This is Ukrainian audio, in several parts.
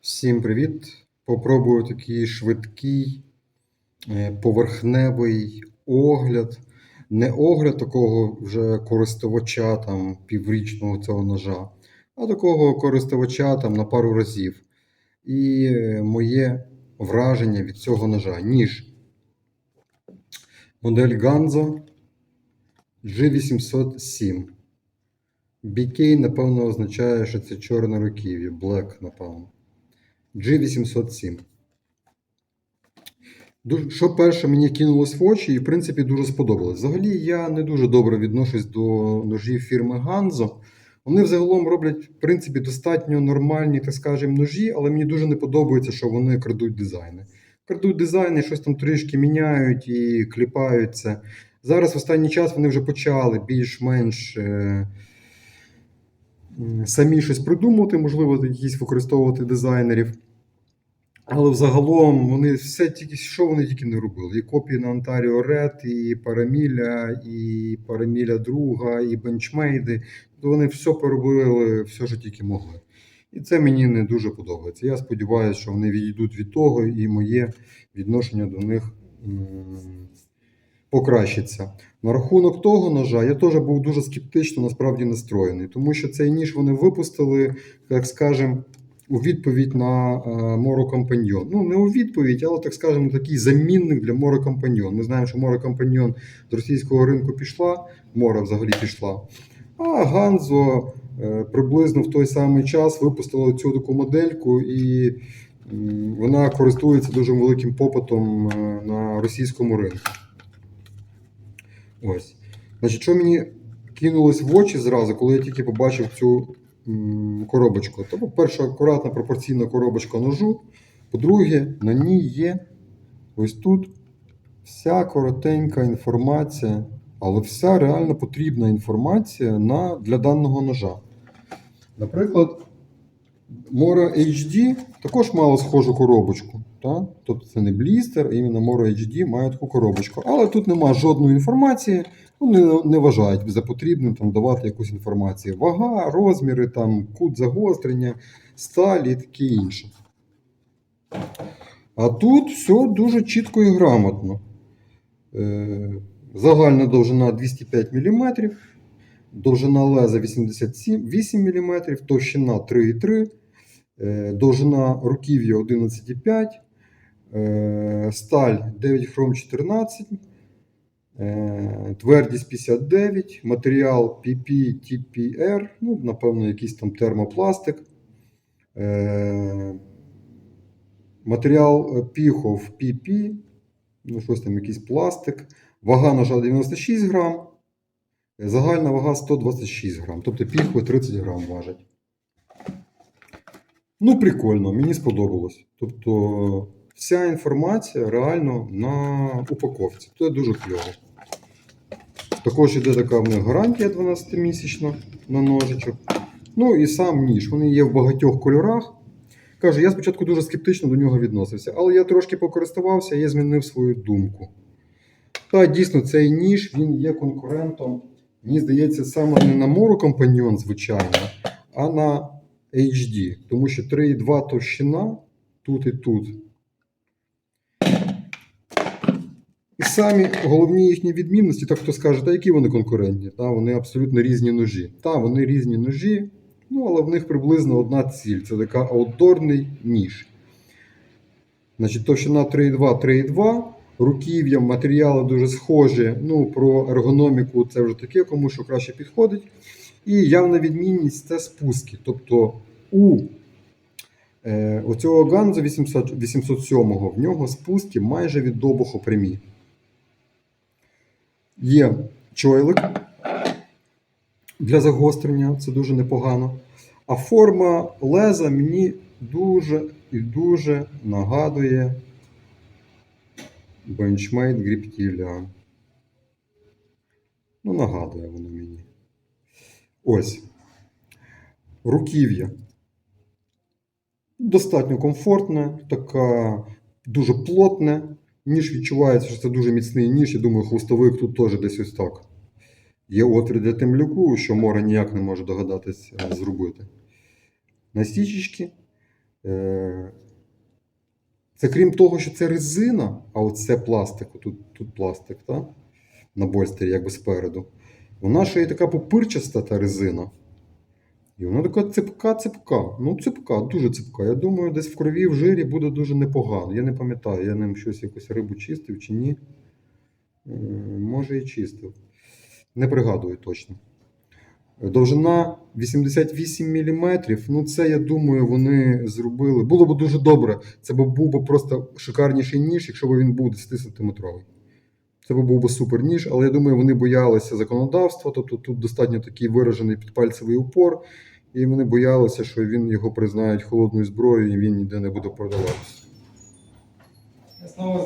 Всім привіт! Попробую такий швидкий е, поверхневий огляд. Не огляд такого вже користувача там, піврічного цього ножа, а такого користувача там, на пару разів. І е, моє враження від цього ножа. Ніж. Модель Ganzo G807. BK, напевно, означає, що це чорне руків'я. Black, напевно. G807. Дуже- Що перше мені кинулось в очі і, в принципі, дуже сподобалось. Взагалі, я не дуже добре відношусь до ножів фірми Ganzo. Вони взагалом роблять, в принципі, достатньо нормальні, так скажемо, ножі, але мені дуже не подобається, що вони крадуть дизайни. Крадуть дизайни, щось там трішки міняють і кліпаються. Зараз в останній час вони вже почали більш-менш. Е- самі щось придумувати, можливо, якісь використовувати дизайнерів. Але взагалом вони все тільки що вони тільки не робили. І копії на Ontario Red, і Параміля, і Параміля Друга, і бенчмейди. То вони все поробили, все, що тільки могли. І це мені не дуже подобається. Я сподіваюся, що вони відійдуть від того, і моє відношення до них покращиться. На рахунок того ножа я теж був дуже скептично насправді настроєний, тому що цей ніж вони випустили, так скажемо, у відповідь на е, Моро Компаньйон. Ну, не у відповідь, але так скажемо, такий замінник для Моро Компаньйон. Ми знаємо, що Моро Компаньйон з російського ринку пішла, Мора взагалі пішла. А Ганзо е, приблизно в той самий час випустила цю таку модельку, і вона користується дуже великим попитом е, на російському ринку. Ось. Значить, що мені кинулось в очі зразу, коли я тільки побачив цю м, коробочку. То, по-перше, акуратна пропорційна коробочка ножу. По-друге, на ній є ось тут вся коротенька інформація, але вся реально потрібна інформація на, для даного ножа. Наприклад, Mora HD також мала схожу коробочку. Та? Тобто це не блістер, іменно Mora HD має таку коробочку. Але тут немає жодної інформації. Вони не, не вважають за потрібним там, давати якусь інформацію. Вага, розміри, там, кут загострення, сталь і таке інше. А тут все дуже чітко і грамотно. Е, загальна довжина 205 мм, довжина леза 88 мм, товщина 3,3 Е, довжина руків'я 11,5, е, сталь 9 хром 14, е, твердість 59, матеріал PP TPR, ну, напевно, якийсь там термопластик. Е, Матеріал е, піхов PP, ну, щось там, якийсь пластик. Вага ножа 96 грам. е, Загальна вага 126 грам. Тобто піхви 30 грам важать. Ну, прикольно, мені сподобалось. Тобто, вся інформація реально на упаковці. Це дуже кльово. Також іде така в них гарантія 12-місячна на ножичок. Ну і сам ніж. Вони є в багатьох кольорах. Кажу, я спочатку дуже скептично до нього відносився, але я трошки покористувався і змінив свою думку. Та дійсно, цей ніж він є конкурентом. Мені здається, саме не на Moro Companion, звичайно, а на HD. Тому що 3,2 товщина тут і тут. І самі головні їхні відмінності, так хто скаже, та які вони конкурентні? Та, вони абсолютно різні ножі. Та, вони різні ножі, ну, але в них приблизно одна ціль. Це така аутдорний ніж. Значить, товщина 3,2, 3,2. Руків'я, матеріали дуже схожі. Ну, про ергономіку це вже таке, кому що краще підходить. І явна відмінність це спуски. Тобто у е, оцього Ганзо 800, 807 в нього спуски майже від добуху прямі. Є чойлик для загострення, це дуже непогано. А форма леза мені дуже і дуже нагадує Benchmade Griptila. Ну, нагадує воно мені. Ось. Руків'я. Достатньо комфортне, така дуже плотне. Ніж відчувається, що це дуже міцний ніж. Я думаю, хвостовик тут теж десь ось так. Є отвір для темляку, що море ніяк не може догадатись е, зробити. На стічечки Е, Це крім того, що це резина, а оце пластик, тут, тут пластик, так? На больстері, якби спереду. Вона ще й така попирчаста та резина. І вона така ципка-ципка. Ну, ципка, дуже ципка. Я думаю, десь в крові в жирі буде дуже непогано. Я не пам'ятаю, я ним щось якусь рибу чистив чи ні. Може і чистив. Не пригадую точно. Довжина 88 мм. Ну, це, я думаю, вони зробили. Було б дуже добре. Це б був би просто шикарніший ніж, якщо б він був 10 сантиметровий. Це б був би супер ніж, але я думаю, вони боялися законодавства, тобто тут достатньо такий виражений підпальцевий упор, і вони боялися, що він його признають холодною зброєю і він ніде не буде продаватися. Я знову.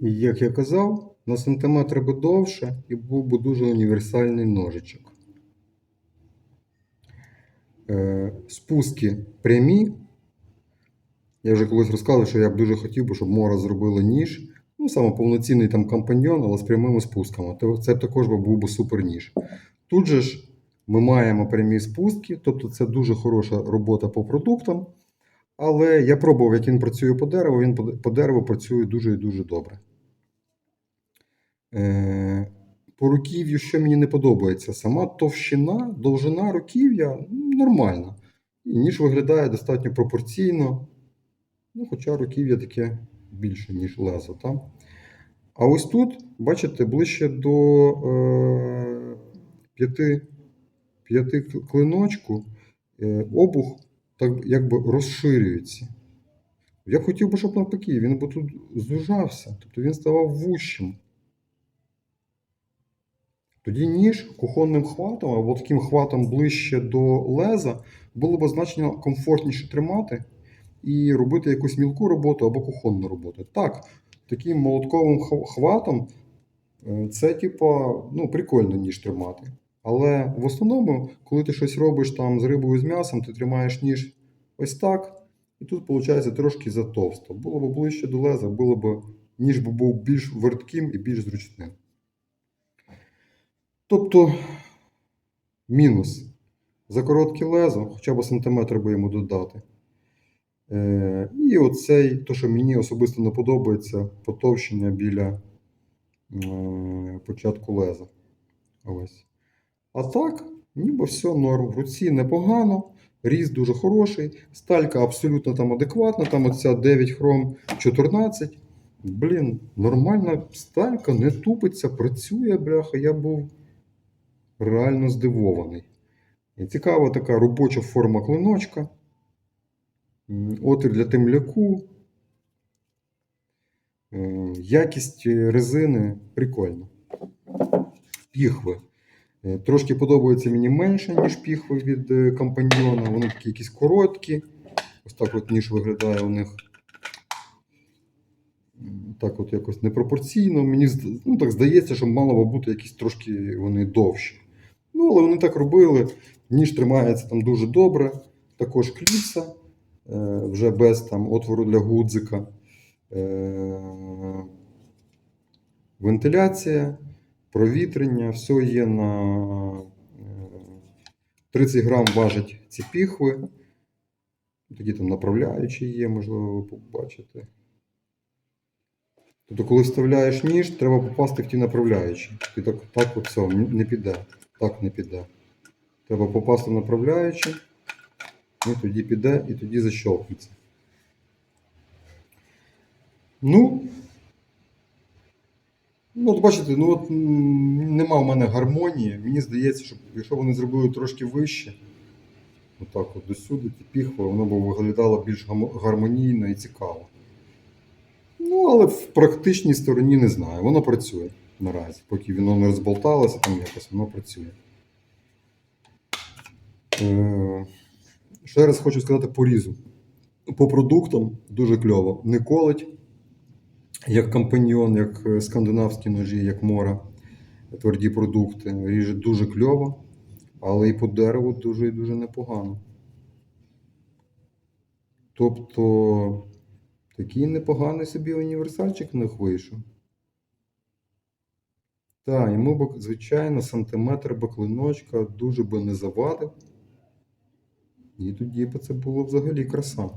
І як я казав, на сантиметр би довше і був би дуже універсальний ножичок. Е, спуски прямі. Я вже колись розказував, що я б дуже хотів, би, щоб Мора зробила ніж. Ну, саме повноцінний там компаньйон, але з прямими спусками. То Це б також був би супер ніж. Тут же ж ми маємо прямі спустки, тобто це дуже хороша робота по продуктам. Але я пробував, як він працює по дереву, він по дереву працює дуже і дуже добре. Е, по руків'ю, що мені не подобається, сама товщина, довжина руків'я ну, нормальна. І ніж виглядає достатньо пропорційно. Ну, Хоча руків'я таке більше, ніж лезо. Там. А ось тут, бачите, ближче до е, 5 П'яти клиночку, е, обух так якби розширюється. Я хотів би, щоб навпаки, він би тут зужався, тобто він ставав вущим. Тоді ніж кухонним хватом або таким хватом ближче до леза було б значно комфортніше тримати і робити якусь мілку роботу або кухонну роботу. Так, таким молотковим хватом е, це, типу, ну, прикольно ніж тримати. Але в основному, коли ти щось робиш там з рибою з м'ясом, ти тримаєш ніж ось так, і тут виходить трошки затовсто. Було б ближче до леза, було б ніж би був більш вертким і більш зручним. Тобто, мінус. За коротке лезо, хоча б сантиметр би йому додати. Е, і оцей, то, що мені особисто не подобається, потовщення біля е, початку леза. Ось. А так, ніби все норм. В руці непогано, ріст дуже хороший, сталька абсолютно там адекватна, там оця 9 хром 14. Блін, нормальна сталька, не тупиться, працює, бляха. Я був реально здивований. Цікава така робоча форма клиночка. Отвір для темляку. Е, Якість резини прикольна. Піхви. Е, Трошки подобаються мені менше, ніж піхви від е, компаньйона. Вони такі якісь короткі. Ось так от ніж виглядає у них. Так от якось непропорційно. Мені ну, так здається, що мало би бути якісь трошки вони довші. Ну, але вони так робили. Ніж тримається там дуже добре. Також кліпса, е, вже без там отвору для гудзика. Вентиляція, провітрення, все є на е, 30 грам важать ці піхви. Такі там направляючі є, можливо, ви побачите. Тобто, коли вставляєш ніж, треба попасти в ті направляючі. Ти так, так от не піде. Так не піде. Треба попасти в направляючі, і тоді піде, і тоді защелкнеться. Ну, ну, от бачите, ну от нема в мене гармонії. Мені здається, що якщо вони зробили трошки вище, отак от до сюди, ті піхви, воно б виглядало більш гармонійно і цікаво. Ну, але в практичній стороні не знаю. Воно працює наразі. Поки воно не розболталося, там якось воно працює. Е, ще раз хочу сказати по різу. По продуктам дуже кльово. Не колить, як компаньйон, як е, скандинавські ножі, як мора, тверді продукти. Ріже дуже кльово, але і по дереву дуже і дуже непогано. Тобто такий непоганий собі універсальчик них вийшов. Так, йому б, звичайно, сантиметр би клиночка дуже би не завадив. І тоді б це було взагалі краса.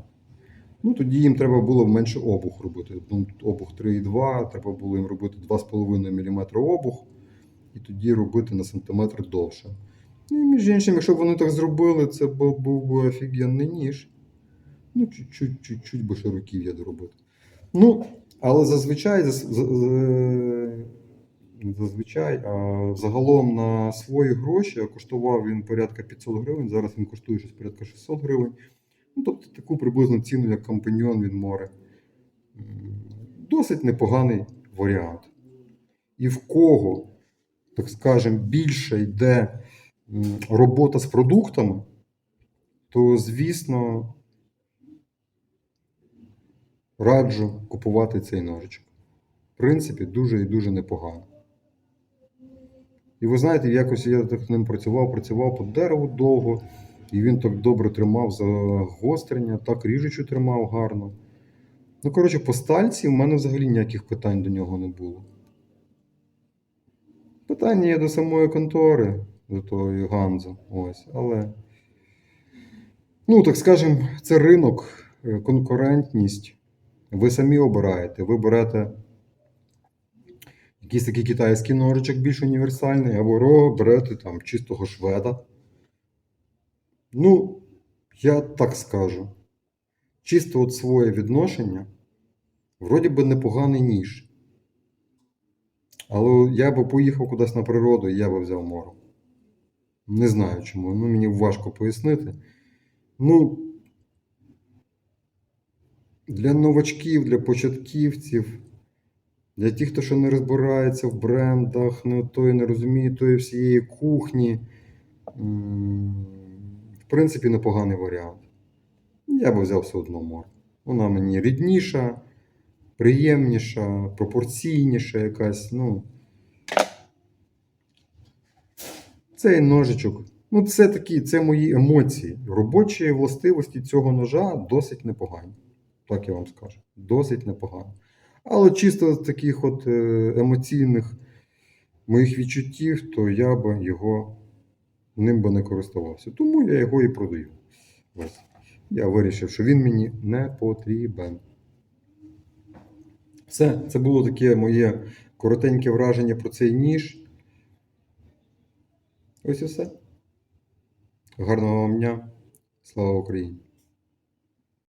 Ну, тоді їм треба було менше обух робити. Ну, обух 3,2, треба було їм робити 2,5 мм обух, і тоді робити на сантиметр довше. Ну, і між іншим, якщо б вони так зробили, це був, би офігенний ніж. Ну, чуть-чуть, би ще руків'я доробити. Ну, але зазвичай, зазвичай, а загалом на свої гроші коштував він порядка 500 гривень, зараз він коштує щось порядка 600 гривень. Ну, тобто таку приблизно ціну, як компаньйон від море. Досить непоганий варіант. І в кого, так скажемо, більше йде робота з продуктами, то, звісно, раджу купувати цей ножичок. В принципі, дуже і дуже непогано. І ви знаєте, якось я так ним працював, працював по дереву довго, і він так добре тримав за гострення, так ріжучу тримав гарно. Ну, коротше, по стальці в мене взагалі ніяких питань до нього не було. Питання є до самої контори, до тої Ганзо. Ось, але. Ну, так скажемо, це ринок, е, конкурентність. Ви самі обираєте. Ви берете якийсь такий китайський ножичок більш універсальний, або берете там чистого шведа. Ну, я так скажу. Чисто от своє відношення, вроді би непоганий ніж. Але я би поїхав кудись на природу, і я би взяв мору. Не знаю чому. Ну, мені важко пояснити. Ну, для новачків, для початківців, для тих, хто ще не розбирається в брендах, не той не розуміє тої всієї кухні. Принципі, непоганий варіант. Я би взяв все одно мор. Вона мені рідніша, приємніша, пропорційніша якась. Ну. Цей ножичок. Ну, це такі, це мої емоції. Робочі властивості цього ножа досить непогані. Так я вам скажу. Досить непогано. Але чисто з таких от е, емоційних моїх відчуттів, то я би його ним би не користувався. Тому я його і продаю. Ось. Я вирішив, що він мені не потрібен. Все, це було таке моє коротеньке враження про цей ніж. Ось і все. Гарного вам дня. Слава Україні!